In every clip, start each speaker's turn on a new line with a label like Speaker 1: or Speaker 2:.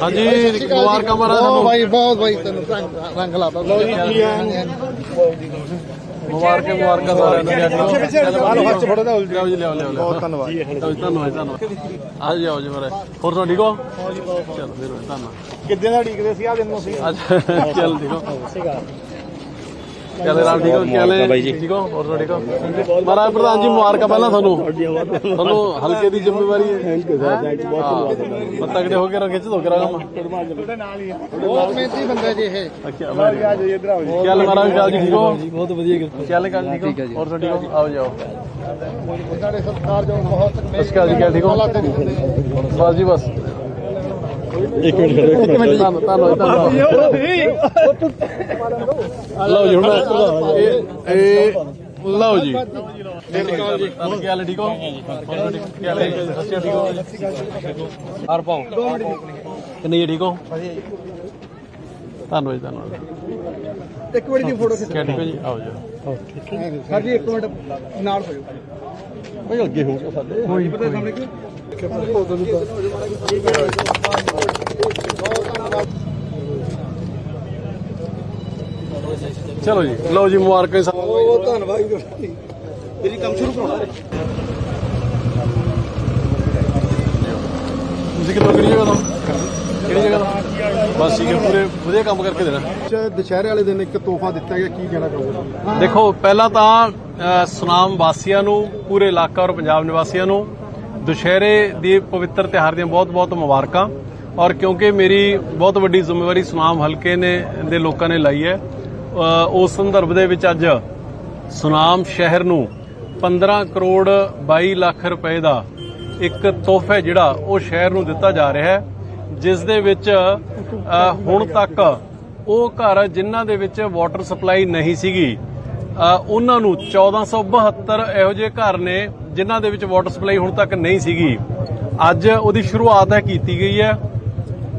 Speaker 1: ਹਾਂਜੀ ਮੁਬਾਰਕਾਂ ਮਾਰਾ
Speaker 2: ਬਹੁਤ ਬਾਈ ਬਹੁਤ ਬਾਈ ਤੈਨੂੰ ਰੰਗ ਰੰਗ ਲਾਤਾ ਲੋ ਜੀ ਕੀ ਆ
Speaker 1: ਮੁਬਾਰਕਾਂ ਮੁਬਾਰਕਾਂ ਸਾਰਿਆਂ ਨੂੰ। ਜੀ
Speaker 2: ਆਲੋ ਹੱਥ ਫੜੋ ਦਾ
Speaker 1: ਜੀ। ਲਿਆਓ ਲਿਆਓ
Speaker 2: ਬਹੁਤ ਧੰਨਵਾਦ।
Speaker 1: ਧੰਨਵਾਦ ਧੰਨਵਾਦ। ਧੰਨਵਾਦ ਆ ਜਾਓ ਜੀ ਮਾਰੇ। ਹੋਰ ਸੁਣਾ ਠੀਕ ਹੋ ਚਲੋ ਫਿਰ ਧੰਨਵਾਦ।
Speaker 2: ਕਿੱਦਾਂ ਦਾ ਢੀਕਦੇ ਸੀ? ਆ ਦਿਨ ਨੂੰ ਸੀ।
Speaker 1: ਚੱਲ ਹੋ ਚੱਲ ਰਾਮ ਠੀਕ ਹੋ ਜੀ। ਠੀਕ ਹੋ ਹੋਰ ਠੀਕ ਹੋ ਮਹਾਰਾਜ ਪ੍ਰਧਾਨ ਜੀ ਮੁਬਾਰਕਾਂ ਪਹਿਲਾਂ ਤੁਹਾਨੂੰ। ਤੁਹਾਨੂੰ ਹਲਕੇ ਦੀ ਜ਼ਿੰਮੇਵਾਰੀ ਹੈ। Thank you sir thank you ਬਹੁਤ ਤਗੜੇ ਹੋ ਕੇ ਰ ਖਿੱਚ ਦੋ ਕਰਾ ਕੰਮ
Speaker 2: ਤੁਹਾਡੇ ਨਾਲ ਹੀ ਆ। ਬਹੁਤ ਮਿਹਨਤੀ ਬੰਦਾ ਜੀ ਇਹ।
Speaker 1: ਅੱਛਾ
Speaker 2: ਆ ਜਾਓ ਇੱਧਰ ਆਓ ਜੀ।
Speaker 1: ਚੱਲ ਮਹਾਰਾਜ ਕਾਲ ਜੀ ਠੀਕ ਹੋ? ਬਹੁਤ ਵਧੀਆ ਚੱਲ ਕਾਲ ਠੀਕ ਹੋ ਹੋਰ ਠੀਕ ਹੋ ਆਓ ਜਾਓ
Speaker 2: ਸਾਡੇ ਸਤਕਾਰ ਜੋ ਬਹੁਤ
Speaker 1: ਸਤਿ ਸ਼੍ਰੀ ਅਕਾਲ ਜੀ, ਕਿਆ ਠੀਕ ਹੋ? ਬਸ ਜੀ ਬਸ।
Speaker 2: ਇੱਕ ਮਿੰਟ ਖੜੋ ਇੱਕ
Speaker 1: ਧੰਨ ਧੰਨਵਾਦ ਧੰਨਵਾਦ ਲਓ ਜੀ ਹੁਣ ਇਹ ਇਹ ਲਓ ਜੀ। ਤੁਹਾਨੂੰ ਹਰ ਪਾਉ। ਕਿੰਨੇ ਜੀ ਠੀਕ ਹੋ? ਧੰਨਵਾਦ ਜੀ, ਧੰਨਵਾਦ।
Speaker 2: ਇੱਕ ਮਿੰਟ ਦੀ ਫੋਟੋ
Speaker 1: ਕੀ ਠੀਕ ਹੋ ਜੀ? ਆਓ ਜੀ।
Speaker 2: ਸਰ ਜੀ ਇੱਕ ਮਿੰਟ ਨਾਲ ਹੋ ਜਾਓ
Speaker 1: ਕੋਈ ਅੱਗੇ ਹੋਊਗਾ ਸਾਡੇ।
Speaker 2: ਕੋਈ ਪਤਾ ਸਾਹਮਣੇ ਕਿ
Speaker 1: ਚਲੋ ਜੀ ਲਓ ਜੀ ਮੁਬਾਰਕਾਂ ਜੀ।
Speaker 2: ਬਹੁਤ ਧੰਨਵਾਦ ਜੀ। ਤੇਰੀ ਕੰਮ ਸ਼ੁਰੂ ਕਰਾਉਣਾ।
Speaker 1: ਤੁਸੀਂ ਕਿੱਥੋਂ ਕਿਹੜੀ ਜਗ੍ਹਾ ਤੋਂ? ਕਿਹੜੀ ਜਗ੍ਹਾ ਤੋਂ? ਬਸ ਠੀਕ ਹੈ ਪੂਰੇ ਵਧੀਆ ਕੰਮ ਕਰਕੇ ਦੇਣਾ।
Speaker 2: ਦੁਸ਼ਹਿਰੇ ਵਾਲੇ ਦਿਨ ਇੱਕ ਤੋਹਫਾ ਦਿੱਤਾ ਗਿਆ ਕੀ ਕਹਿਣਾ ਚਾਹੋਗੇ?
Speaker 1: ਦੇਖੋ ਪਹਿਲਾਂ ਤਾਂ ਸੁਨਾਮ ਵਾਸੀਆਂ ਨੂੰ ਪੂਰੇ ਇਲਾਕਾ ਔਰ ਪੰਜਾਬ ਨਿਵਾਸੀਆਂ ਨੂੰ ਦੁਸ਼ਹਿਰੇ ਦੇ ਪਵਿੱਤਰ ਤਿਉਹਾਰ ਦੀਆਂ ਬਹੁਤ-ਬਹੁਤ ਮੁਬਾਰਕਾਂ। ਔਰ ਕਿਉਂਕਿ ਮੇਰੀ ਬਹੁਤ ਵੱਡੀ ਜ਼ਿੰਮੇਵਾਰੀ ਸੁਨਾਮ ਹਲਕੇ ਨੇ, ਦੇ ਲੋਕਾਂ ਨੇ ਲਈ ਹੈ ਉਸ ਸੰਦਰਭ ਦੇ ਵਿੱਚ ਅੱਜ ਸੁਨਾਮ ਸ਼ਹਿਰ ਨੂੰ 15 ਕਰੋੜ 22 ਲੱਖ ਰੁਪਏ ਦਾ ਇੱਕ ਤੋਹਫਾ ਹੈ ਜਿਹੜਾ ਉਹ ਸ਼ਹਿਰ ਨੂੰ ਦਿੱਤਾ ਜਾ ਰਿਹਾ ਹੈ, ਜਿਸ ਦੇ ਵਿੱਚ ਹੁਣ ਤੱਕ ਉਹ ਘਰ ਜਿਨ੍ਹਾਂ ਦੇ ਵਿੱਚ ਵਾਟਰ ਸਪਲਾਈ ਨਹੀਂ ਸੀਗੀ ਉਹਨਾਂ ਨੂੰ 1472 ਇਹੋ ਜਿਹੇ ਘਰ ਨੇ ਜਿਨ੍ਹਾਂ ਦੇ ਵਿੱਚ ਵਾਟਰ ਸਪਲਾਈ ਹੁਣ ਤੱਕ ਨਹੀਂ ਸੀਗੀ। ਅੱਜ ਉਹਦੀ ਸ਼ੁਰੂਆਤ ਹੈ, ਕੀਤੀ ਗਈ ਹੈ।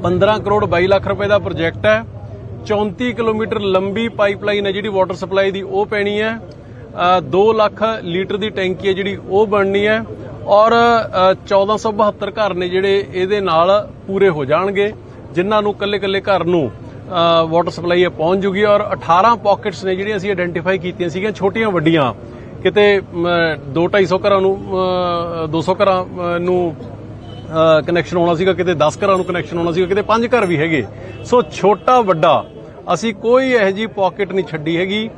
Speaker 1: 15 ਕਰੋੜ 22 ਲੱਖ ਰੁਪਏ ਦਾ ਪ੍ਰੋਜੈਕਟ ਹੈ। 34 ਕਿਲੋਮੀਟਰ ਲੰਬੀ ਪਾਈਪਲਾਈਨ ਹੈ ਜਿਹੜੀ ਵਾਟਰ ਸਪਲਾਈ ਦੀ ਉਹ ਪੈਣੀ ਹੈ। 2 ਲੱਖ ਲੀਟਰ ਦੀ ਟੈਂਕੀ ਹੈ ਜਿਹੜੀ ਉਹ ਬਣਨੀ ਹੈ। ਔਰ ਅ, 1472 ਘਰ ਨੇ ਜਿਹੜੇ ਇਹਦੇ ਨਾਲ ਪੂਰੇ ਹੋ ਜਾਣਗੇ ਜਿਨ੍ਹਾਂ ਨੂੰ ਕੱਲੇ-ਕੱਲੇ ਘਰ ਨੂੰ ਵਾਟਰ ਸਪਲਾਈ ਪਹੁੰਚ ਜੂਗੀ। ਔਰ 18 ਪਾਕਟਸ ਨੇ ਜਿਹੜੀਆਂ ਅਸੀਂ ਆਇਡੈਂਟੀਫਾਈ ਕੀਤੀਆਂ ਸੀਗੀਆਂ ਛੋਟੀਆਂ ਵੱਡੀਆਂ। ਕਿਤੇ 2-250 ਘਰਾਂ ਨੂੰ ਅ, 200 ਘਰਾਂ ਨੂੰ ਕਨੈਕਸ਼ਨ ਆਉਣਾ ਸੀਗਾ, ਕਿਤੇ 10 ਘਰਾਂ ਨੂੰ ਕਨੈਕਸ਼ਨ ਆਉਣਾ ਸੀਗਾ, ਕਿਤੇ 5 ਘਰ ਵੀ ਹੈਗੇ। ਸੋ ਛੋਟਾ ਵੱਡਾ, ਅਸੀਂ ਕੋਈ ਇਹੋ ਜੀ ਪਾਕਟ ਨਹੀਂ ਛੱਡੀ ਹੈਗੀ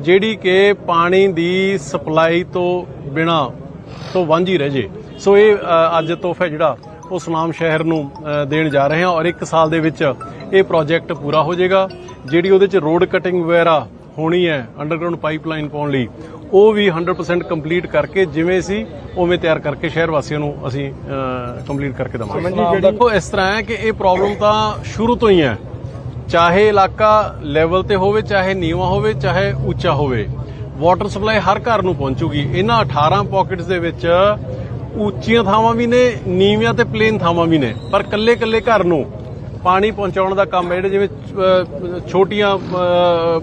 Speaker 1: ਜਿਹੜੀ ਕਿ ਪਾਣੀ ਦੀ ਸਪਲਾਈ ਤੋਂ ਬਿਨਾ, ਤੋਂ ਵਾਂਝੀ ਰਹਿ ਜੇ। ਸੋ ਇਹ ਅੱਜ ਤੋਹਫਾ ਜਿਹੜਾ, ਉਹ ਸੁਨਾਮ ਸ਼ਹਿਰ ਨੂੰ ਦੇਣ ਜਾ ਰਹੇ ਹਾਂ ਔਰ ਇੱਕ ਸਾਲ ਦੇ ਵਿੱਚ ਇਹ ਪ੍ਰੋਜੈਕਟ ਪੂਰਾ ਹੋ ਜਾਏਗਾ, ਜਿਹੜੀ ਉਹਦੇ ਚ ਰੋਡ ਕਟਿੰਗ ਵਗੈਰਾ ਹੋਣੀ ਹੈ ਅੰਡਰਗਰਾਉਂਡ ਪਾਈਪਲਾਈਨ ਪਾਉਣ ਲਈ ਉਹ ਵੀ 100% ਕੰਪਲੀਟ ਕਰਕੇ ਜਿਵੇਂ ਸੀ ਉਵੇਂ ਤਿਆਰ ਕਰਕੇ ਸ਼ਹਿਰ ਵਾਸੀਆਂ ਨੂੰ ਅਸੀਂ ਕੰਪਲੀਟ ਕਰਕੇ ਦਵਾਂਗੇ। ਦੇਖੋ ਇਸ ਤਰ੍ਹਾਂ ਹੈ ਕਿ ਇਹ ਪ੍ਰੋਬਲਮ ਤਾਂ ਸ਼ੁਰੂ ਤੋਂ ਹੀ ਹੈ। ਚਾਹੇ ਇਲਾਕਾ ਲੈਵਲ ਤੇ ਹੋਵੇ ਚਾਹੇ ਨੀਵਾਂ ਹੋਵੇ ਚਾਹੇ ਉੱਚਾ ਹੋਵੇ ਵਾਟਰ ਸਪਲਾਈ ਹਰ ਘਰ ਨੂੰ ਪਹੁੰਚੂਗੀ। ਇਹਨਾਂ 18 ਪਾਕਟਸ ਦੇ ਵਿੱਚ ਉੱਚੀਆਂ ਥਾਵਾਂ ਵੀ ਨੇ ਨੀਵੀਆਂ ਤੇ ਪਲੇਨ ਥਾਵਾਂ ਵੀ ਨੇ। ਪਰ ਕੱਲੇ-ਕੱਲੇ ਘਰ ਨੂੰ ਪਾਣੀ ਪਹੁੰਚਾਉਣ ਦਾ ਕੰਮ ਜਿਹੜੇ ਜਿਵੇਂ ਛੋਟੀਆਂ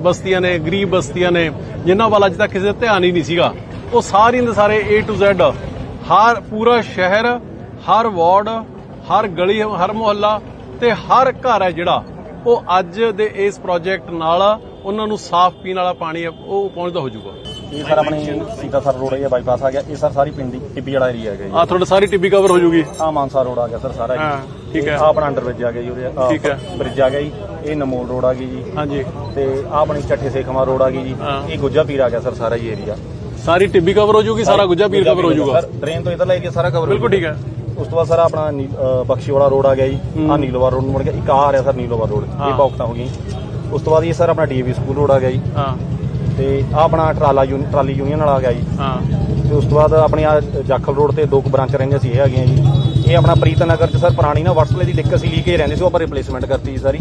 Speaker 1: ਬਸਤੀਆਂ ਨੇ ਗਰੀਬ ਬਸਤੀਆਂ ਨੇ ਜਿਨ੍ਹਾਂ ਵੱਲ ਅੱਜ ਤੱਕ ਕਿਸੇ ਦਾ ਧਿਆਨ ਹੀ ਨਹੀਂ ਸੀਗਾ ਉਹ ਸਾਰੀਆਂ ਦੇ ਸਾਰੇ A to Z ਹਰ ਪੂਰਾ ਸ਼ਹਿਰ ਹਰ ਵਾਰਡ ਹਰ ਗਲੀ ਹਰ ਮੁਹੱਲਾ ਤੇ ਹਰ ਘਰ ਹੈ ਜਿਹੜਾ ਉਹ ਅੱਜ ਦੇ ਇਸ ਪ੍ਰੋਜੈਕਟ ਨਾਲ ਉਹਨਾਂ ਨੂੰ ਸਾਫ਼ ਪੀਣ ਵਾਲਾ ਪਾਣੀ ਉਹ ਪਹੁੰਚਦਾ ਹੋ ਜਾਊਗਾ।
Speaker 3: ਇਹ ਸਰ ਆਪਣੇ ਸੀਤਾ ਸਰ ਰੋਡ ਹੈ ਬਾਈਪਾਸ ਆ ਗਿਆ ਇਹ ਸਰ ਸਾਰੀ ਪਿੰਡ ਦੀ ਟਿੱਬੀ ਵਾਲਾ ਏਰੀਆ ਹੈਗਾ ਜੀ।
Speaker 1: ਆ ਤੁਹਾਡਾ ਸਾਰੀ ਟਿੱਬੀ ਕਵਰ ਹੋ ਜਾਊਗੀ।
Speaker 3: ਆ ਮਾਨਸਾ ਰੋਡ ਆ ਗਿਆ ਸਰ ਸਾਰਾ
Speaker 1: ਹਾਂ, ਠੀਕ ਹੈ।
Speaker 3: ਆ ਆਪਣਾ ਅੰਡਰ ਬ੍ਰਿਜ ਆ ਗਿਆ ਜੀ ਉਰੇ।
Speaker 1: ਠੀਕ ਹੈ।
Speaker 3: ਬ੍ਰਿਜ ਆ ਗਿਆ ਜੀ। ਇਹ ਨਮੋਲ ਰੋਡ ਆ ਗਈ ਜੀ।
Speaker 1: ਹਾਂਜੀ।
Speaker 3: ਤੇ ਆ ਆਪਣੀ ਚੱਠੇ ਸੇਖਵਾ ਰੋਡ ਆ ਗਈ ਜੀ। ਇਹ ਗੁੱਜਾ ਪੀਰ ਆ ਗਿਆ ਸਰ ਸਾਰਾ ਹੀ ਏਰੀਆ
Speaker 1: ਸਾਰੀ ਟਿੱਬੀ ਕਵਰ ਹੋ ਜਾਊਗੀ ਸਾਰਾ ਗੁੱਜਾ ਪੀਰ ਕਵਰ ਹੋ ਜਾਊਗਾ
Speaker 3: ਸਰ ਟ੍ਰੇਨ ਤੋਂ ਇਧਰਲਾ ਏਰੀਆ ਸਾਰਾ ਕਵਰ
Speaker 1: ਬਿਲਕੁਲ ਠੀਕ ਹੈ।
Speaker 3: ਉਸ ਤੋਂ ਬਾਅਦ ਸਰ ਆਪਣਾ ਬਖਸ਼ੀ ਵਾਲਾ ਰੋਡ ਆ ਗਿਆ ਜੀ। ਆ ਨੀਲੋਵਾਰ ਰੋਡ ਨੂੰ ਮੁੜ ਗਿਆ ਇੱਕ ਆ ਆ ਰਿਹਾ ਸਰ ਨੀਲੋਵਾਰ ਰੋਡ। ਇਹ ਬੌਕਟਾਂ ਹੋ ਗਈਆਂ ਉਸ ਤੋਂ ਬਾਅਦ ਇਹ ਸਰ ਆਪਣਾ ਡੀਏਵੀ ਸਕੂਲ ਰੋਡ ਆ ਗਿਆ ਜੀ।
Speaker 1: ਹਾਂ।
Speaker 3: ਤੇ ਆ ਆਪਣਾ ਟਰਾਲਾ ਯੂਨੀ ਟਰਾਲੀ ਯੂਨੀਅਨ ਵਾਲਾ ਆ ਗਿਆ ਜੀ।
Speaker 1: ਹਾਂ।
Speaker 3: ਤੇ ਉਸ ਤੋਂ ਬਾਅਦ ਆਪਣੀ ਆ ਜਾਖਲ ਰੋਡ ਤੇ ਦੋ ਕੁ ਬ੍ਰਾਂਚ ਰਹਿੰਦੀਆਂ ਸੀ ਇਹ ਹੈਗੀਆਂ ਜੀ। ਇਹ ਆਪਣਾ ਪ੍ਰੀਤ ਨਗਰ ਚ ਸਰ ਪੁਰਾਣੀ ਨਾ ਵਟਸਲੇ ਦੀ ਦਿੱਕਤ ਸੀ ਲੀਕੇਜ ਰਹਿੰਦੀ ਸੀ ਉਹ ਆਪਾਂ ਰਿਪਲੇਸਮੈਂਟ ਕਰਤੀ ਜੀ ਸਾਰੀ।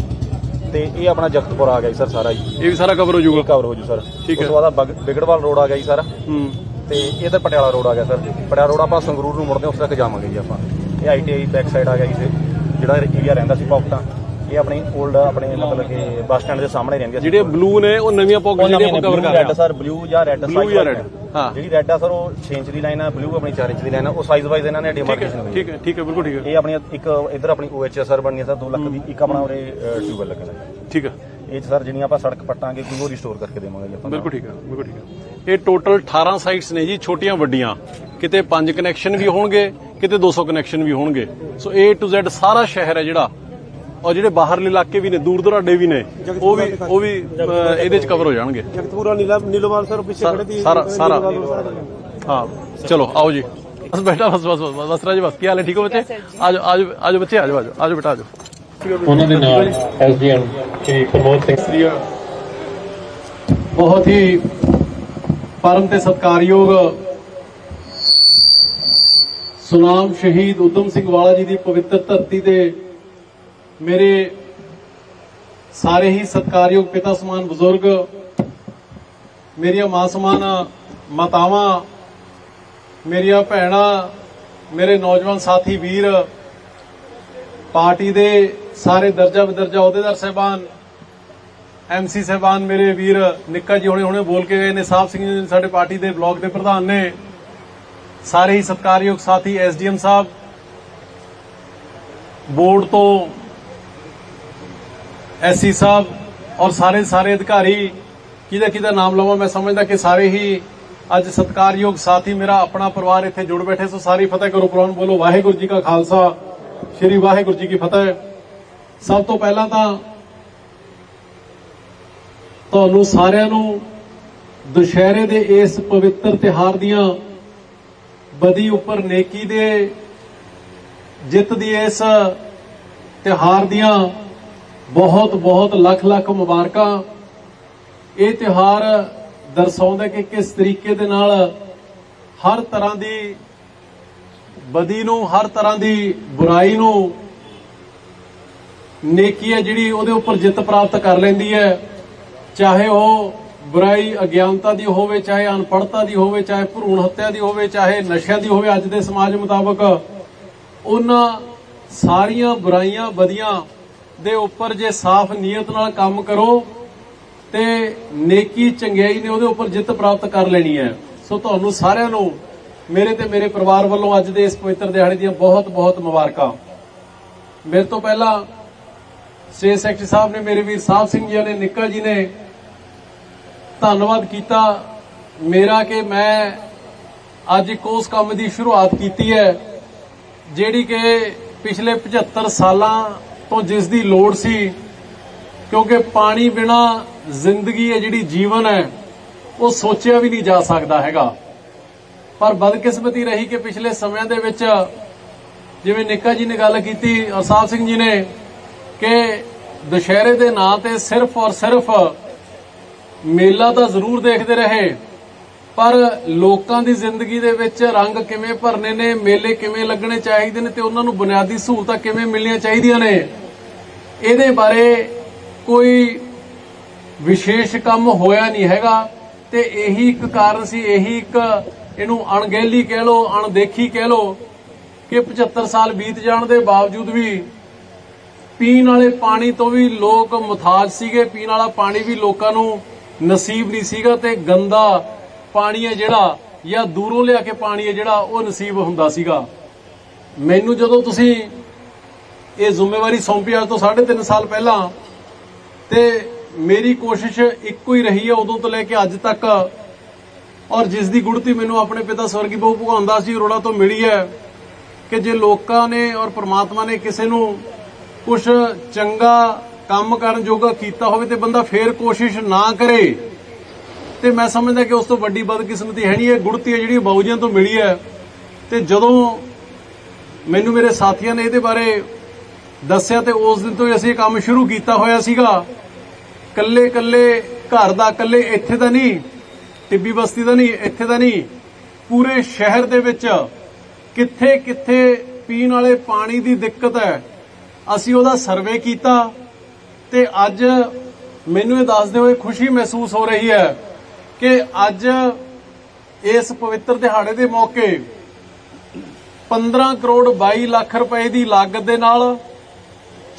Speaker 3: ਤੇ ਇਹ ਆਪਣਾ ਜਗਤਪੁਰ ਆ ਗਿਆ ਜੀ ਸਰ ਸਾਰਾ ਜੀ।
Speaker 1: ਇਹ ਵੀ ਸਾਰਾ ਕਵਰ ਹੋ
Speaker 3: ਇਹ
Speaker 1: ਜਾਊਗਾ
Speaker 3: ਕਵਰ ਹੋ ਜੂ ਸਰ।
Speaker 1: ਠੀਕ ਹੈ।
Speaker 3: ਉਸ ਤੋਂ ਬਾਅਦ ਬਗ- ਬਿਗੜਵਾਲ ਰੋਡ ਆ ਗਿਆ ਜੀ ਸਾਰਾ।
Speaker 1: ਹੂੰ।
Speaker 3: ਤੇ ਇਧਰ ਪਟਿਆਲਾ ਰੋਡ ਆ ਗਿਆ ਸਰ। ਪਟਿਆਲਾ ਰੋਡ ਆਪਾਂ ਸੰਗਰੂਰ ਨੂੰ ਮੁੜਦੇ ਹਾਂ, ਉਸ ਤੱਕ ਜਾਵਾਂਗੇ ਜੀ ਆਪਾਂ। ਇਹ ਆਈਟੀਆਈ ਬੈਕ ਸਾਈਡ ਆ ਗਿਆ ਜੀ ਇਹ ਜਿਹੜਾ ਏਰੀਆ ਰਹਿੰਦਾ ਸੀ ਪੌਕਟਾਂ ਇਹ ਆਪਣੀ 올ਡ ਆਪਣੇ ਮਤਲਬ ਕਿ ਬੱਸ ਸਟੈਂਡ ਦੇ ਸਾਹਮਣੇ ਰਹਿੰਦੀਆਂ ਸੀ।
Speaker 1: ਜਿਹੜੇ ਬਲੂ ਨੇ ਉਹ ਨਵੀਆਂ ਪਾਕਟ ਜਿਹੜੀਆਂ ਆਪਾਂ ਕਵਰ ਕਰ ਰਹੇ
Speaker 3: ਰੈੱਡ ਸਰ ਬਲੂ ਜਾਂ ਰੈੱਡ
Speaker 1: Blue ਜਾਂ red? ਹਾਂ।
Speaker 3: ਜਿਹੜੀ ਰੈੱਡ ਆ ਸਰ ਉਹ 6 ਇੰਚ ਦੀ ਲਾਈਨ ਆ ਬਲੂ ਆਪਣੀ 4 ਇੰਚ ਦੀ ਲਾਈਨ ਆ ਉਹ ਸਾਈਜ਼ ਵਾਈਜ਼ ਇਹਨਾਂ ਨੇ ਡਿਮਾਰਕੇਸ਼ਨ ਹੋਈ
Speaker 1: ਠੀਕ ਹੈ ਠੀਕ ਹੈ ਬਿਲਕੁਲ ਠੀਕ ਹੈ।
Speaker 3: ਇਹ ਆਪਣੀ ਇੱਕ ਇੱਧਰ ਆਪਣੀ OHSR ਬਣਨੀ ਹੈ ਸਰ 2 ਲੱਖ ਦੀ ਇੱਕ ਆਪਣਾ ਉਰੇ ਟਿਊਬਲ ਲੱਗਣਾ।
Speaker 1: ਠੀਕ ਹੈ।
Speaker 3: ਇਹ 'ਚ ਸਰ ਜਿਹੜੀਆਂ ਆਪਾਂ ਸੜਕ ਪੱਟਾਂਗੇ ਕੋਈ ਉਹ ਰਿਸਟੋਰ ਕਰਕੇ ਦੇਵਾਂਗੇ ਜੀ ਆਪਾਂ
Speaker 1: ਬਿਲਕੁਲ ਠੀਕ ਹੈ ਬਿਲਕੁਲ ਠੀਕ ਹੈ। ਇਹ ਟੋਟਲ 18 ਸਾਈਟਸ ਨੇ ਜੀ ਛੋਟੀਆਂ ਵੱਡੀਆਂ। ਕਿਤੇ 5 ਕਨੈਕਸ਼ਨ ਵੀ ਹੋਣਗੇ ਕਿਤੇ 200 ਕਨੈਕਸ਼ਨ ਵੀ ਹੋਣਗੇ। ਸੋ A to Z ਸਾਰਾ ਸ਼ਹਿਰ ਹੈ ਜਿਹੜਾ ਔਰ ਜਿਹੜੇ ਬਾਹਰਲੇ ਇਲਾਕੇ ਵੀ ਨੇ ਦੂਰ ਦੁਰਾਡੇ ਵੀ ਨੇ ਉਹ ਵੀ ਉਹ ਵੀ ਇਹਦੇ ਚ ਕਵਰ ਹੋ ਜਾਣਗੇ।
Speaker 2: ਜਗਤਪੁਰਾ ਨੀਲਾ ਨੀਲੋਵਾਲ ਸਰ ਪਿੱਛੇ
Speaker 1: ਸਾਰਾ- ਸਾਰਾ। ਸਾਰਾ ਹਾਂ ਚਲੋ ਆਓ ਜੀ। ਬਸ ਬੈਠਾ ਬਸ ਬਸ ਬਸ ਬਸ ਰਾਜ ਬਸ ਕੀ ਹਾਲ ਹੈ? ਠੀਕ ਹੋ ਬੱਚੇ? ਆਜੋ ਆਜੋ ਆਜੋ ਬੱਚੇ ਆਜੋ ਆਜੋ ਆਜੋ ਬੇਟਾ ਆਜੋ।
Speaker 4: ਉਹਨਾਂ ਦੇ ਨਾਲ ਐਸਡੀਐਮ ਸ਼੍ਰੀ ਪ੍ਰਮੋਦ ਸਿੰਘ।
Speaker 1: ਸ੍ਰੀ ਬਹੁਤ ਹੀ ਪਰਮ ਤੇ ਸਤਕਾਰਯੋਗ ਸੁਨਾਮ ਸ਼ਹੀਦ ਉਦਮ ਸਿੰਘ ਵਾਲਾ ਜੀ ਦੀ ਪਵਿੱਤਰ ਧਰਤੀ ਤੇ ਮੇਰੇ ਸਾਰੇ ਹੀ ਸਤਕਾਰਯੋਗ ਪਿਤਾ ਸਮਾਨ ਬਜ਼ੁਰਗ, ਮੇਰੀਆਂ ਮਾਂ ਸਮਾਨ ਮਾਤਾਵਾਂ, ਮੇਰੀਆਂ ਭੈਣਾਂ, ਮੇਰੇ ਨੌਜਵਾਨ ਸਾਥੀ ਵੀਰ, ਪਾਰਟੀ ਦੇ ਸਾਰੇ ਦਰਜਾ ਬਦਰਜਾ ਅਹੁਦੇਦਾਰ ਸਹਿਬਾਨ ਐਮਸੀ ਸਹਿਬਾਨ ਮੇਰੇ ਵੀਰ ਨਿੱਕਾ ਜੀ ਹੁਣੇ ਹੁਣੇ ਬੋਲ ਕੇ ਗਏ ਨੇ ਸਾਹਿਬ ਸਿੰਘ ਜੀ ਸਾਡੇ ਪਾਰਟੀ ਦੇ ਬਲਾਕ ਦੇ ਪ੍ਰਧਾਨ ਨੇ, ਸਾਰੇ ਹੀ ਸਤਕਾਰਯੋਗ ਸਾਥੀ ਐਸਡੀਐਮ ਸਾਹਿਬ, ਬੋਰਡ ਤੋਂ ਐਸਸੀ ਸਾਹਿਬ ਔਰ ਸਾਰੇ ਸਾਰੇ ਅਧਿਕਾਰੀ ਕਿਹਦਾ ਕਿਹਦਾ ਨਾਮ ਲਵਾਂ ਮੈਂ ਸਮਝਦਾ ਕਿ ਸਾਰੇ ਹੀ ਅੱਜ ਸਤਕਾਰਯੋਗ ਸਾਥੀ ਮੇਰਾ ਆਪਣਾ ਪਰਿਵਾਰ ਇੱਥੇ ਜੁੜ ਬੈਠੇ ਸੋ ਸਾਰੀ ਫਤਿਹ ਕਰੋ ਕੁਰਾਨ ਬੋਲੋ। ਵਾਹਿਗੁਰੂ ਜੀ ਕਾ ਖਾਲਸਾ, ਸ੍ਰੀ ਵਾਹਿਗੁਰੂ ਜੀ ਕੀ ਫਤਿਹ। ਸਭ ਤੋਂ ਪਹਿਲਾਂ ਤਾਂ ਤੁਹਾਨੂੰ ਸਾਰਿਆਂ ਨੂੰ ਦੁਸ਼ਹਿਰੇ ਦੇ ਇਸ ਪਵਿੱਤਰ ਤਿਹਾਰ ਦੀਆਂ ਬਦੀ ਉੱਪਰ ਨੇਕੀ ਦੇ ਜਿੱਤ ਦੀ ਇਸ ਤਿਹਾਰ ਦੀਆਂ ਬਹੁਤ ਬਹੁਤ ਲੱਖ ਲੱਖ ਮੁਬਾਰਕਾਂ। ਇਹ ਤਿਹਾਰ ਦਰਸਾਉਂਦਾ ਕਿ ਕਿਸ ਤਰੀਕੇ ਦੇ ਨਾਲ ਹਰ ਤਰ੍ਹਾਂ ਦੀ ਬਦੀ ਨੂੰ, ਹਰ ਤਰ੍ਹਾਂ ਦੀ ਬੁਰਾਈ ਨੂੰ ਨੇਕੀ ਹੈ, ਜਿਹੜੀ ਉਹਦੇ ਉੱਪਰ ਜਿੱਤ ਪ੍ਰਾਪਤ ਕਰ ਲੈਂਦੀ ਹੈ। ਚਾਹੇ ਉਹ ਬੁਰਾਈ ਅਗਿਆਨਤਾ ਦੀ ਹੋਵੇ, ਚਾਹੇ ਅਨਪੜ੍ਹਤਾ ਦੀ ਹੋਵੇ, ਚਾਹੇ ਭਰੂਣ ਹੱਤਿਆ ਦੀ ਹੋਵੇ, ਚਾਹੇ ਨਸ਼ਿਆਂ ਦੀ ਹੋਵੇ, ਅੱਜ ਦੇ ਸਮਾਜ ਮੁਤਾਬਕ ਉਹਨਾਂ ਸਾਰੀਆਂ ਬੁਰਾਈਆਂ, ਵਧੀਆਂ ਦੇ ਉੱਪਰ ਜੇ ਸਾਫ਼ ਨੀਅਤ ਨਾਲ ਕੰਮ ਕਰੋ ਤੇ ਨੇਕੀ ਚੰਗਿਆਈ ਨੇ ਉਹਦੇ ਉੱਪਰ ਜਿੱਤ ਪ੍ਰਾਪਤ ਕਰ ਲੈਣੀ ਹੈ। ਸੋ ਤੁਹਾਨੂੰ ਸਾਰਿਆਂ ਨੂੰ ਮੇਰੇ ਤੇ ਮੇਰੇ ਪਰਿਵਾਰ ਵੱਲੋਂ ਅੱਜ ਦੇ ਇਸ ਪਵਿੱਤਰ ਦਿਹਾੜੇ ਦੀਆਂ ਬਹੁਤ ਬਹੁਤ ਮੁਬਾਰਕਾਂ। ਮੇਰੇ ਤੋਂ ਪਹਿਲਾਂ ਸਟੇਟ ਸੈਕਟਰੀ ਸਾਹਿਬ ਨੇ ਮੇਰੇ ਵੀਰ ਸਾਹਿਬ ਸਿੰਘ ਜੀ ਨੇ ਨਿੱਕਾ ਜੀ ਨੇ ਧੰਨਵਾਦ ਕੀਤਾ। ਮੇਰਾ ਕਿ ਮੈਂ ਅੱਜ ਇੱਕ ਉਸ ਕੰਮ ਦੀ ਸ਼ੁਰੂਆਤ ਕੀਤੀ ਹੈ, ਜਿਹੜੀ ਕਿ ਪਿਛਲੇ 75 ਸਾਲਾਂ ਤੋਂ ਜਿਸ ਦੀ ਲੋੜ ਸੀ, ਕਿਉਂਕਿ ਪਾਣੀ ਬਿਨਾ ਜ਼ਿੰਦਗੀ ਹੈ ਜਿਹੜੀ ਜੀਵਨ ਹੈ, ਉਹ ਸੋਚਿਆ ਵੀ ਨਹੀਂ ਜਾ ਸਕਦਾ ਹੈਗਾ। ਪਰ ਬਦਕਿਸਮਤੀ ਰਹੀ ਕਿ ਪਿਛਲੇ ਸਮਿਆਂ ਦੇ ਵਿੱਚ ਜਿਵੇਂ ਨਿੱਕਾ ਜੀ ਨੇ ਗੱਲ ਕੀਤੀ ਔਰ ਸਿੰਘ ਜੀ ਨੇ ਕਿ ਦੁਸ਼ਹਿਰੇ ਦੇ ਨਾਂ ਤੇ ਸਿਰਫ ਔਰ ਸਿਰਫ ਮੇਲਾ ਤਾਂ ਜ਼ਰੂਰ ਦੇਖਦੇ ਰਹੇ, ਪਰ ਲੋਕਾਂ ਦੀ ਜ਼ਿੰਦਗੀ ਦੇ ਵਿੱਚ ਰੰਗ ਕਿਵੇਂ ਭਰਨੇ ਨੇ, ਮੇਲੇ ਕਿਵੇਂ ਲੱਗਣੇ ਚਾਹੀਦੇ ਨੇ ਤੇ ਉਹਨਾਂ ਨੂੰ ਬੁਨਿਆਦੀ ਸਹੂਲਤਾਂ ਕਿਵੇਂ ਮਿਲਣੀਆਂ ਚਾਹੀਦੀਆਂ ਨੇ ਇਹਦੇ ਬਾਰੇ ਕੋਈ ਵਿਸ਼ੇਸ਼ ਕੰਮ ਹੋਇਆ ਨਹੀਂ ਹੈਗਾ ਤੇ ਇਹੀ ਇੱਕ ਕਾਰਨ ਸੀ, ਇਹੀ ਇੱਕ ਇਹਨੂੰ ਅਣਗਹਿਲੀ ਕਹਿ ਲੋ ਅਣਦੇਖੀ ਕਹਿ ਲੋ ਕਿ 75 ਸਾਲ ਬੀਤ ਜਾਣ ਦੇ ਬਾਵਜੂਦ ਵੀ ਪੀਣ ਵਾਲੇ ਪਾਣੀ ਤੋਂ ਵੀ ਲੋਕ ਮੁਤਾਜ ਸੀਗੇ, ਪੀਣ ਵਾਲਾ ਪਾਣੀ ਵੀ ਲੋਕਾਂ ਨੂੰ ਨਸੀਬ ਨਹੀਂ ਸੀਗਾ ਤੇ ਗੰਦਾ ਪਾਣੀ ਹੈ ਜਿਹੜਾ ਜਾਂ ਦੂਰੋਂ ਲਿਆ ਕੇ ਪਾਣੀ ਹੈ ਜਿਹੜਾ ਉਹ ਨਸੀਬ ਹੁੰਦਾ ਸੀਗਾ। ਮੈਨੂੰ ਜਦੋਂ ਤੁਸੀਂ ਇਹ ਜ਼ਿੰਮੇਵਾਰੀ ਸੌਂਪੀ ਅੱਜ ਤੋਂ 3.5 ਸਾਲ ਪਹਿਲਾਂ। ਤੇ ਮੇਰੀ ਕੋਸ਼ਿਸ਼ ਇੱਕੋ ਹੀ ਰਹੀ ਹੈ ਉਦੋਂ ਤੋਂ ਲੈ ਕੇ ਅੱਜ ਤੱਕ। ਔਰ ਜਿਸ ਦੀ ਗੁੜਤੀ ਮੈਨੂੰ ਆਪਣੇ ਪਿਤਾ ਸਵਰਗੀ ਬਹੁ ਭਗਵਾਨ ਦਾਸ ਜੀ ਅਰੋੜਾ ਤੋਂ ਮਿਲੀ ਹੈ ਕਿ ਜੇ ਲੋਕਾਂ ਨੇ ਔਰ ਪ੍ਰਮਾਤਮਾ ਨੇ ਕਿਸੇ ਨੂੰ ਕੁਝ ਚੰਗਾ ਕੰਮ ਕਰਨ ਜੋਗਾ ਕੀਤਾ ਹੋਵੇ ਤੇ ਬੰਦਾ ਫੇਰ ਕੋਸ਼ਿਸ਼ ਨਾ ਕਰੇ, ਤੇ ਮੈਂ ਸਮਝਦਾ ਕਿ ਉਸ ਤੋਂ ਵੱਡੀ ਬਦਕਿਸਮਤੀ ਹੈ ਨਹੀਂ, ਇਹ ਗੁੜਤੀ ਹੈ ਜਿਹੜੀ ਬਾਊਜੀਆਂ ਤੋਂ ਮਿਲੀ ਹੈ। ਤੇ ਜਦੋਂ ਮੈਨੂੰ ਮੇਰੇ ਸਾਥੀਆਂ ਨੇ ਇਹਦੇ ਬਾਰੇ ਦੱਸਿਆ ਤੇ ਉਸ ਦਿਨ ਤੋਂ ਹੀ ਅਸੀਂ ਇਹ ਕੰਮ ਸ਼ੁਰੂ ਕੀਤਾ ਹੋਇਆ ਸੀਗਾ। ਕੱਲੇ ਕੱਲੇ ਘਰ ਦਾ ਕੱਲੇ ਇੱਥੇ ਦਾ ਨਹੀਂ, ਟਿੱਬੀ ਬਸਤੀ ਦਾ ਨਹੀਂ, ਇੱਥੇ ਦਾ ਨਹੀਂ, ਪੂਰੇ ਸ਼ਹਿਰ ਦੇ ਵਿੱਚ ਕਿੱਥੇ ਕਿੱਥੇ ਪੀਣ ਵਾਲੇ ਪਾਣੀ ਦੀ ਦਿੱਕਤ ਹੈ, ਅਸੀਂ ਉਹਦਾ ਸਰਵੇ ਕੀਤਾ ਤੇ ਅੱਜ ਮੈਨੂੰ ਇਹ ਦੱਸਦੇ ਹੋਏ ਖੁਸ਼ੀ ਮਹਿਸੂਸ ਹੋ ਰਹੀ ਹੈ ਕਿ ਅੱਜ ਇਸ ਪਵਿੱਤਰ ਦਿਹਾੜੇ ਦੇ ਮੌਕੇ 15 ਕਰੋੜ 22 ਲੱਖ ਰੁਪਏ ਦੀ ਲਾਗਤ ਦੇ ਨਾਲ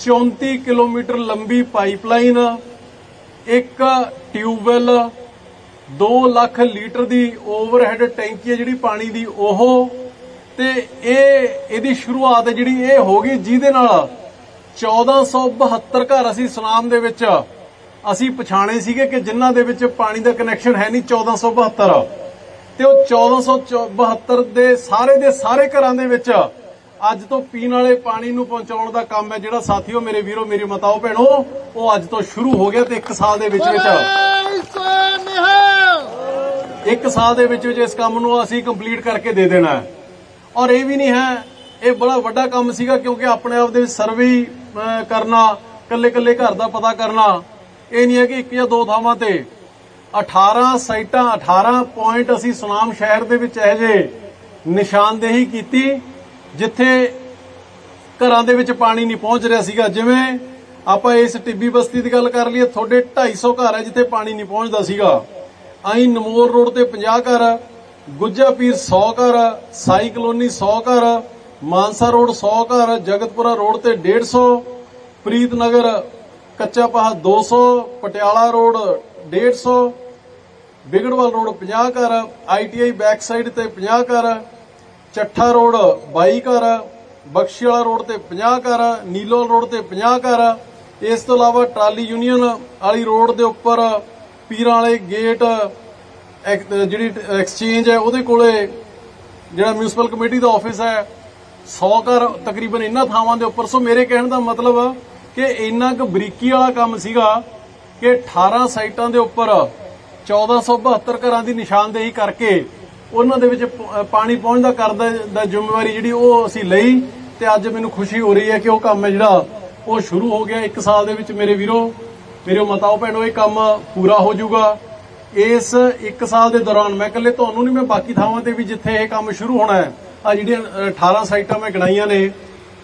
Speaker 1: 34 ਕਿਲੋਮੀਟਰ ਲੰਬੀ ਪਾਈਪਲਾਈਨ, ਇੱਕ ਟਿਊਬਵੈਲ 2 ਲੱਖ ਲੀਟਰ ਦੀ ਓਵਰਹੈਡ ਟੈਂਕੀ ਹੈ ਜਿਹੜੀ ਪਾਣੀ ਦੀ ਉਹ। ਤੇ ਇਹ, ਇਹਦੀ ਸ਼ੁਰੂਆਤ ਹੈ ਜਿਹੜੀ ਇਹ ਹੋ ਗਈ, ਜਿਹਦੇ ਨਾਲ 1472 ਘਰ ਅਸੀਂ ਸੁਨਾਮ ਦੇ ਵਿੱਚ ਅਸੀਂ ਪਛਾਣੇ ਸੀਗੇ ਕਿ ਜਿਨ੍ਹਾਂ ਦੇ ਵਿੱਚ ਪਾਣੀ ਦਾ ਕਨੈਕਸ਼ਨ ਹੈ ਨਹੀਂ 1472 ਤੇ ਉਹ 1472 ਦੇ ਸਾਰੇ ਦੇ ਸਾਰੇ ਘਰਾਂ ਦੇ ਵਿੱਚ ਅੱਜ ਤੋਂ ਪੀਣ ਵਾਲੇ ਪਾਣੀ ਨੂੰ ਪਹੁੰਚਾਉਣ ਦਾ ਕੰਮ ਹੈ ਜਿਹੜਾ ਸਾਥੀਓ ਮੇਰੇ ਵੀਰੋ, ਮੇਰੇ ਮਤਾਓ, ਭੈਣੋ, ਉਹ ਅੱਜ ਤੋਂ ਸ਼ੁਰੂ ਹੋ ਗਿਆ ਤੇ 1 ਸਾਲ ਦੇ ਵਿੱਚ ਵਿੱਚ ਇੱਕ ਸਾਲ ਦੇ ਵਿੱਚ ਵਿੱਚ ਇਸ ਕੰਮ ਨੂੰ ਅਸੀਂ ਕੰਪਲੀਟ ਕਰਕੇ ਦੇ ਦੇਣਾ ਹੈ। ਔਰ ਇਹ ਵੀ ਨਹੀਂ ਹੈ, ਇਹ ਬੜਾ ਵੱਡਾ ਕੰਮ ਸੀਗਾ ਕਿਉਂਕਿ ਆਪਣੇ ਆਪ ਦੇ ਵਿੱਚ ਸਰਵੇ ਕਰਨਾ ਕੱਲੇ ਕੱਲੇ ਘਰ ਦਾ ਪਤਾ ਕਰਨਾ, ਇਹ ਨਹੀਂ ਹੈ ਕਿ ਇੱਕ ਜਾਂ ਦੋ ਥਾਵਾਂ ਤੇ। 18 ਸਾਈਟਾਂ 18 ਪੁਆਇੰਟ ਅਸੀਂ ਸੁਨਾਮ ਸ਼ਹਿਰ ਦੇ ਵਿੱਚ ਇਹ ਜੇ ਨਿਸ਼ਾਨਦੇਹੀ ਕੀਤੀ। ਜਿੱਥੇ ਘਰਾਂ ਦੇ ਵਿੱਚ ਪਾਣੀ ਨਹੀਂ ਪਹੁੰਚ ਰਿਹਾ ਸੀਗਾ, ਜਿਵੇਂ ਆਪਾਂ ਇਸ ਟਿੱਬੀ ਬਸਤੀ ਦੀ ਗੱਲ ਕਰ ਲਈਏ, ਤੁਹਾਡੇ 250 ਘਰ ਹੈ ਜਿੱਥੇ ਪਾਣੀ ਨਹੀਂ ਪਹੁੰਚਦਾ ਸੀਗਾ। ਆਈ ਨਮੋਰ ਰੋਡ ਤੇ 50 ਘਰ ਗੁੱਜਾ ਪੀਰ 100 ਘਰ ਸਾਈ ਕਲੋਨੀ 100 ਘਰ ਮਾਨਸਾ ਰੋਡ 100 ਘਰ ਜਗਤਪੁਰਾ ਰੋਡ ਤੇ 150 ਪ੍ਰੀਤਨਗਰ ਕੱਚਾ ਪਾਹ 200 ਪਟਿਆਲਾ ਰੋਡ 150 ਬਿਗੜਵਾਲ ਰੋਡ 50 ਘਰ ਆਈਟੀਆਈ ਬੈਕ ਸਾਈਡ ਤੇ 50 ਘਰ ਚੱਠਾ ਰੋਡ 22 ਘਰ ਬਖਸ਼ੀ ਵਾਲਾ ਰੋਡ ਤੇ 50 ਘਰ, ਨੀਲੋਲ ਰੋਡ ਤੇ 50 ਘਰ। ਇਸ ਤੋਂ ਇਲਾਵਾ ਟਰਾਲੀ ਯੂਨੀਅਨ ਵਾਲੀ ਰੋਡ ਦੇ ਉੱਪਰ ਪੀਰਾਂ ਵਾਲੇ ਗੇਟ ਜਿਹੜੀ ਐਕਸਚੇਂਜ ਹੈ, ਉਹਦੇ ਕੋਲੇ ਜਿਹੜਾ ਮਿਊਨਿਸਪਲ ਕਮੇਟੀ ਦਾ ਆਫਿਸ ਹੈ 100 ਘਰ ਤਕਰੀਬਨ ਇਹਨਾਂ ਥਾਵਾਂ ਦੇ ਉੱਪਰ। ਸੋ ਮੇਰੇ ਕਹਿਣ ਦਾ ਮਤਲਬ ਕਿ ਇੰਨਾ ਕੁ ਬਰੀਕੀ ਵਾਲਾ ਕੰਮ ਸੀਗਾ ਕਿ 18 ਸਾਈਟਾਂ ਦੇ ਉੱਪਰ 1472 ਘਰਾਂ ਦੀ ਨਿਸ਼ਾਨਦੇਹੀ ਕਰਕੇ ਉਹਨਾਂ ਦੇ ਵਿੱਚ ਪ- ਪਾਣੀ ਪਹੁੰਚਦਾ ਕਰਦਾ ਦਾ ਜ਼ਿੰਮੇਵਾਰੀ ਜਿਹੜੀ ਉਹ ਅਸੀਂ ਲਈ ਤੇ ਅੱਜ ਮੈਨੂੰ ਖੁਸ਼ੀ ਹੋ ਰਹੀ ਹੈ ਕਿ ਉਹ ਕੰਮ ਹੈ ਜਿਹੜਾ ਉਹ ਸ਼ੁਰੂ ਹੋ ਗਿਆ। 1 ਸਾਲ ਦੇ ਵਿੱਚ ਮੇਰੇ ਵੀਰੋ ਮੇਰੇ ਮਤਾਓ ਭੈਣੋ ਇਹ ਕੰਮ ਪੂਰਾ ਹੋ ਜਾਊਗਾ। ਇਸ 1 ਸਾਲ ਦੇ ਦੌਰਾਨ ਮੈਂ ਇਕੱਲੇ ਤੁਹਾਨੂੰ ਨਹੀਂ ਮੈਂ ਬਾਕੀ ਥਾਵਾਂ ਤੇ ਵੀ ਜਿੱਥੇ ਇਹ ਕੰਮ ਸ਼ੁਰੂ ਹੋਣਾ ਹੈ ਆ ਜਿਹੜੀਆਂ ਅ, 18 ਸਾਈਟਾਂ ਮੈਂ ਗਣਾਈਆਂ ਨੇ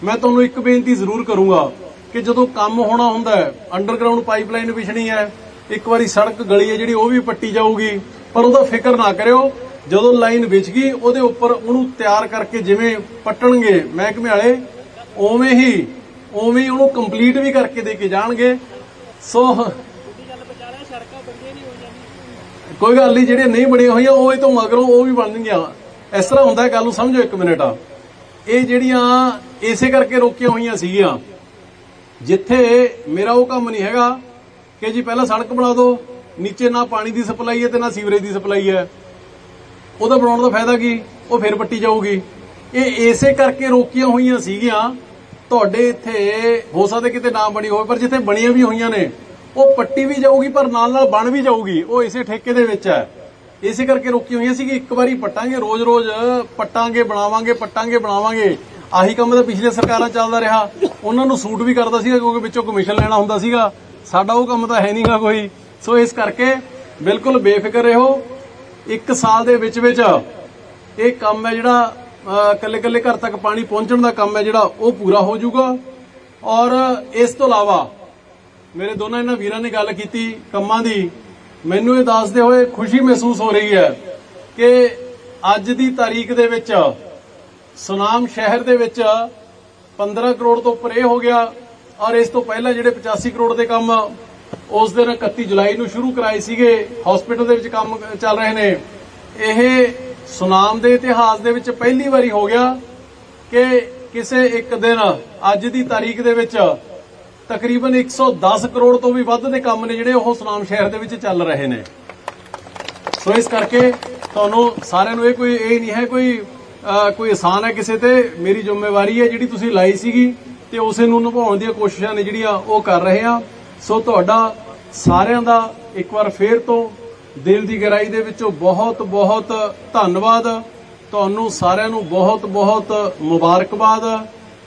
Speaker 1: ਮੈਂ ਤੁਹਾਨੂੰ ਇੱਕ ਬੇਨਤੀ ਜ਼ਰੂਰ ਕਰੂੰਗਾ ਕਿ ਜਦੋਂ ਕੰਮ ਹੋਣਾ ਹੁੰਦਾ ਹੈ ਅੰਡਰਗਰਾਉਂਡ ਪਾਈਪਲਾਈਨ ਵਿਛਣੀ ਹੈ ਇੱਕ ਵਾਰੀ ਸੜਕ ਗਲੀ ਹੈ ਜਿਹੜੀ ਉਹ ਵੀ ਪੱਟੀ ਜਾਊਗੀ ਪਰ ਉਹਦਾ ਫਿਕਰ ਨਾ ਕਰਿਓ ਜਦੋਂ ਲਾਈਨ ਵਿਛ ਗਈ, ਉਹਦੇ ਉੱਪਰ ਉਹਨੂੰ ਤਿਆਰ ਕਰਕੇ ਜਿਵੇਂ ਪੱਟਣਗੇ ਮਹਿਕਮੇ ਵਾਲੇ, ਉਵੇਂ ਹੀ ਉਵੇਂ ਹੀ ਉਹਨੂੰ ਕੰਪਲੀਟ ਵੀ ਕਰਕੇ ਦੇ ਕੇ ਜਾਣਗੇ। ਸੋ ਕੋਈ ਗੱਲ ਨਹੀਂ ਜਿਹੜੇ ਨਹੀਂ ਬਣੀਆਂ ਹੋਈਆਂ, ਉਹ ਇਹ ਤੋਂ ਮਗਰੋਂ ਉਹ ਵੀ ਬਣ ਇਸ ਤਰ੍ਹਾਂ ਹੁੰਦਾ ਹੈ, ਗੱਲ ਨੂੰ ਸਮਝੋ ਇੱਕ ਮਿੰਟ। ਆ ਇਹ ਜਿਹੜੀਆਂ ਇਸੇ ਕਰਕੇ ਰੋਕੀਆਂ ਹੋਈਆਂ ਸੀਗੀਆਂ, ਜਿੱਥੇ ਮੇਰਾ ਉਹ ਕੰਮ ਨਹੀਂ ਹੈਗਾ ਕਿ ਜੀ ਪਹਿਲਾਂ ਸੜਕ ਬਣਾ ਦਿਓ, ਨੀਚੇ ਨਾ ਪਾਣੀ ਦੀ ਸਪਲਾਈ ਹੈ ਤੇ ਨਾ ਸੀਵਰੇਜ ਦੀ ਸਪਲਾਈ ਹੈ। ਉਹਦਾ ਬਣਾਉਣ ਦਾ ਫਾਇਦਾ ਕੀ? ਉਹ ਫੇਰ ਪੱਟੀ ਜਾਊਗੀ। ਇਹ ਇਸੇ ਕਰਕੇ ਰੋਕੀਆਂ ਹੋਈਆਂ ਸੀਗੀਆਂ। ਤੁਹਾਡੇ ਇੱਥੇ ਹੋ ਸਕਦਾ ਕਿਤੇ ਨਾ ਬਣੀ ਹੋਵੇ, ਪਰ ਜਿੱਥੇ ਬਣੀਆਂ ਵੀ ਹੋਈਆਂ ਨੇ, ਉਹ ਪੱਟੀ ਵੀ ਜਾਊਗੀ, ਪਰ ਨਾਲ ਨਾਲ ਬਣ ਵੀ ਜਾਊਗੀ। ਉਹ ਇਸੇ ਠੇਕੇ ਦੇ ਵਿੱਚ ਹੈ। ਇਸੇ ਕਰਕੇ ਰੋਕੀ ਹੋਈਆਂ ਸੀ ਕਿ ਇੱਕ ਵਾਰੀ ਪੱਟਾਂਗੇ, ਰੋਜ਼-ਰੋਜ਼ ਪੱਟਾਂਗੇ, ਬਣਾਵਾਂਗੇ ਪੱਟਾਂਗੇ, ਬਣਾਵਾਂਗੇ। ਆਹੀ ਕੰਮ ਤਾਂ ਪਿਛਲੇ ਸਰਕਾਰਾਂ ਚੱਲਦਾ ਰਿਹਾ। ਉਹਨਾਂ ਨੂੰ ਸੂਟ ਵੀ ਕਰਦਾ ਸੀਗਾ, ਕਿਉਂਕਿ ਵਿੱਚੋਂ ਕਮਿਸ਼ਨ ਲੈਣਾ ਹੁੰਦਾ ਸੀਗਾ। ਸਾਡਾ ਉਹ ਕੰਮ ਤਾਂ ਹੈ ਨਹੀਂਗਾ ਕੋਈ। ਸੋ ਇਸ ਕਰਕੇ ਬਿਲਕੁਲ ਬੇਫਿਕਰ ਰਹੋ। ਇੱਕ ਸਾਲ ਦੇ ਵਿੱਚ ਵਿੱਚ ਇਹ ਕੰਮ ਹੈ ਜਿਹੜਾ ਕੱਲੇ ਕੱਲੇ ਘਰ ਤੱਕ ਪਾਣੀ ਪਹੁੰਚਣ ਦਾ ਕੰਮ ਹੈ ਜਿਹੜਾ, ਉਹ ਪੂਰਾ ਹੋ ਜਾਊਗਾ। ਔਰ ਇਸ ਤੋਂ ਇਲਾਵਾ ਮੇਰੇ ਦੋਨਾਂ ਇਹਨਾਂ ਵੀਰਾਂ ਨੇ ਗੱਲ ਕੀਤੀ ਕੰਮਾਂ ਦੀ। ਮੈਨੂੰ ਇਹ ਦੱਸਦੇ ਹੋਏ ਖੁਸ਼ੀ ਮਹਿਸੂਸ ਹੋ ਰਹੀ ਹੈ ਕਿ ਅੱਜ ਦੀ ਤਾਰੀਖ ਦੇ ਵਿੱਚ, ਸੁਨਾਮ ਸ਼ਹਿਰ ਦੇ ਵਿੱਚ 15 ਕਰੋੜ ਤੋਂ ਉੱਪਰ ਇਹ ਹੋ ਗਿਆ। ਔਰ ਇਸ ਤੋਂ ਪਹਿਲਾਂ ਜਿਹੜੇ 85 ਕਰੋੜ ਦੇ ਕੰਮ ਉਸ ਦਿਨ 31 ਜੁਲਾਈ ਨੂੰ ਸ਼ੁਰੂ ਕਰਾਏ ਸੀਗੇ ਹਸਪੀਟਲ ਦੇ ਵਿੱਚ ਕੰਮ ਚੱਲ ਰਹੇ ਨੇ। ਇਹ ਸੁਨਾਮ ਦੇ ਇਤਿਹਾਸ ਦੇ ਵਿੱਚ ਪਹਿਲੀ ਵਾਰੀ ਹੋ ਗਿਆ ਕਿ ਕਿਸੇ ਇੱਕ ਦਿਨ, ਅੱਜ ਦੀ ਤਾਰੀਖ ਦੇ ਵਿੱਚ ਤਕਰੀਬਨ 110 ਕਰੋੜ ਤੋਂ ਵੀ ਵੱਧ ਦੇ ਕੰਮ ਨੇ ਜਿਹੜੇ ਉਹ ਸੁਨਾਮ ਸ਼ਹਿਰ ਦੇ ਵਿੱਚ ਚੱਲ ਰਹੇ ਨੇ। ਸੋ ਇਸ ਕਰਕੇ ਤੁਹਾਨੂੰ ਸਾਰਿਆਂ ਨੂੰ ਇਹ ਕੋਈ, ਇਹ ਨਹੀਂ ਹੈ ਕੋਈ ਕੋਈ ਆਸਾਨ ਹੈ ਕਿਸੇ ਤੇ। ਮੇਰੀ ਜ਼ਿੰਮੇਵਾਰੀ ਹੈ ਜਿਹੜੀ ਤੁਸੀਂ ਲਾਈ ਸੀਗੀ ਤੇ ਉਸੇ ਨੂੰ ਨਿਭਾਉਣ ਦੀਆਂ ਕੋਸ਼ਿਸ਼ਾਂ ਨੇ ਜਿਹੜੀਆਂ ਉਹ ਕਰ ਰਹੇ ਆ ਸੋ ਤੁਹਾਡਾ ਸਾਰਿਆਂ ਦਾ ਇੱਕ ਵਾਰ ਫੇਰ ਤੋਂ ਦਿਲ ਦੀ ਗਹਿਰਾਈ ਦੇ ਵਿੱਚੋਂ ਬਹੁਤ ਬਹੁਤ ਧੰਨਵਾਦ। ਤੁਹਾਨੂੰ ਸਾਰਿਆਂ ਨੂੰ ਬਹੁਤ ਬਹੁਤ ਮੁਬਾਰਕਬਾਦ।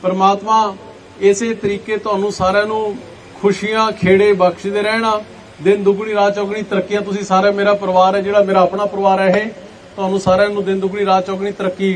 Speaker 1: ਪਰਮਾਤਮਾ ਇਸੇ ਤਰੀਕੇ ਤੁਹਾਨੂੰ ਸਾਰਿਆਂ ਨੂੰ ਖੁਸ਼ੀਆਂ, ਖੇੜੇ ਬਖਸ਼ਦੇ ਰਹਿਣਾ। ਦਿਨ ਦੁਗਣੀ, ਰਾਤ ਚੌਗਣੀ ਤਰੱਕੀਆਂ ਤੁਸੀਂ ਸਾਰੇ ਮੇਰਾ ਪਰਿਵਾਰ ਹੈ, ਜਿਹੜਾ ਮੇਰਾ ਆਪਣਾ ਪਰਿਵਾਰ ਹੈ ਇਹ। ਤੁਹਾਨੂੰ ਸਾਰਿਆਂ ਨੂੰ ਦਿਨ ਦੁਗਣੀ, ਰਾਤ ਚੌਗਣੀ ਤਰੱਕੀ